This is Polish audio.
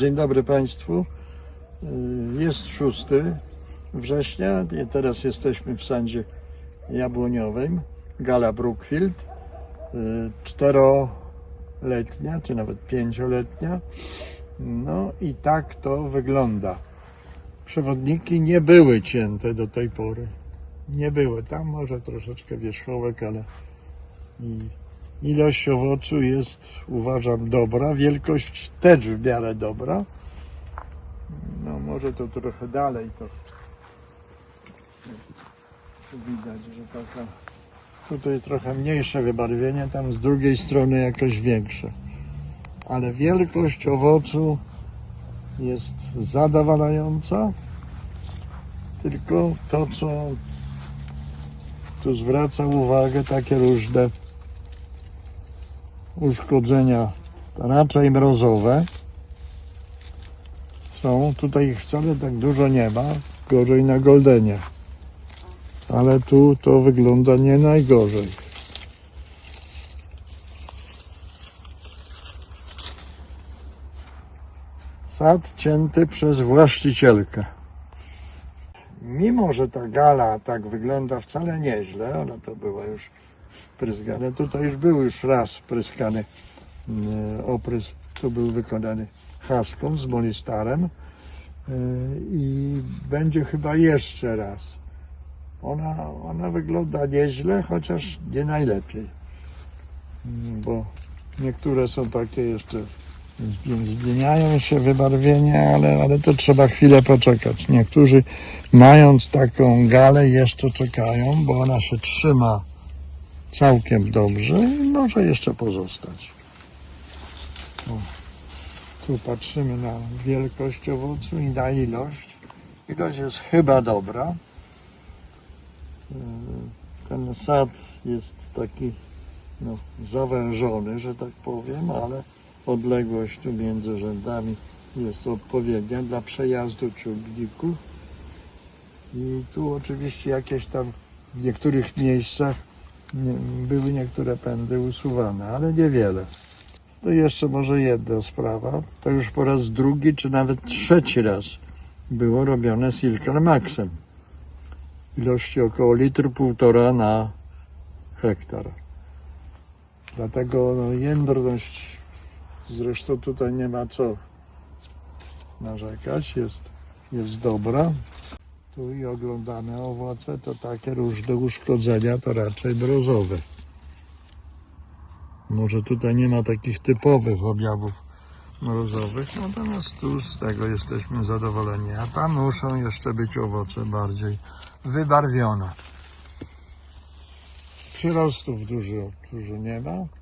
Dzień dobry Państwu. Y, Jest 6 września i teraz jesteśmy w sądzie jabłoniowym. Gala Brookfield. Y, Czteroletnia, czy nawet pięcioletnia. No i tak to wygląda. Przewodniki nie były cięte do tej pory. Nie były. Tam może troszeczkę wierzchołek, ale i ilość owocu jest, uważam, dobra. Wielkość też w miarę dobra. No może to trochę dalej to widać, że taka tutaj trochę mniejsze wybarwienie, tam z drugiej strony jakoś większe. Ale wielkość owocu jest zadowalająca. Tylko to, co tu zwraca uwagę, takie różne uszkodzenia, raczej mrozowe są. Tutaj ich wcale tak dużo nie ma. Gorzej na Goldenie. Ale tu to wygląda nie najgorzej. Sad cięty przez właścicielkę. Mimo, że ta gala tak wygląda wcale nieźle, ona to była już pryskane. Tutaj już był już raz pryskany mm, oprysk. Tu był wykonany haską z molistarem y, i będzie chyba jeszcze raz. Ona, ona wygląda nieźle, chociaż nie najlepiej. Bo niektóre są takie jeszcze, zmi- zmieniają się wybarwienia, ale, ale to trzeba chwilę poczekać. Niektórzy mając taką galę jeszcze czekają, bo ona się trzyma całkiem dobrze i może jeszcze pozostać. O, tu patrzymy na wielkość owocu i na ilość. Ilość jest chyba dobra. Yy, Ten sad jest taki no, zawężony, że tak powiem, ale odległość tu między rzędami jest odpowiednia dla przejazdu ciągników. I tu oczywiście jakieś tam w niektórych miejscach nie, były niektóre pędy usuwane, ale niewiele. To jeszcze może jedna sprawa. To już po raz drugi, czy nawet trzeci raz było robione Silker Maxem. Ilości około litr półtora na hektar. Dlatego no, jędrność, zresztą tutaj nie ma co narzekać, jest, jest dobra. Tu i oglądane owoce to takie różne uszkodzenia, to raczej mrozowe. Może tutaj nie ma takich typowych objawów mrozowych, natomiast tu z tego jesteśmy zadowoleni. A tam muszą jeszcze być owoce bardziej wybarwione. Przyrostów dużo, dużo nie ma.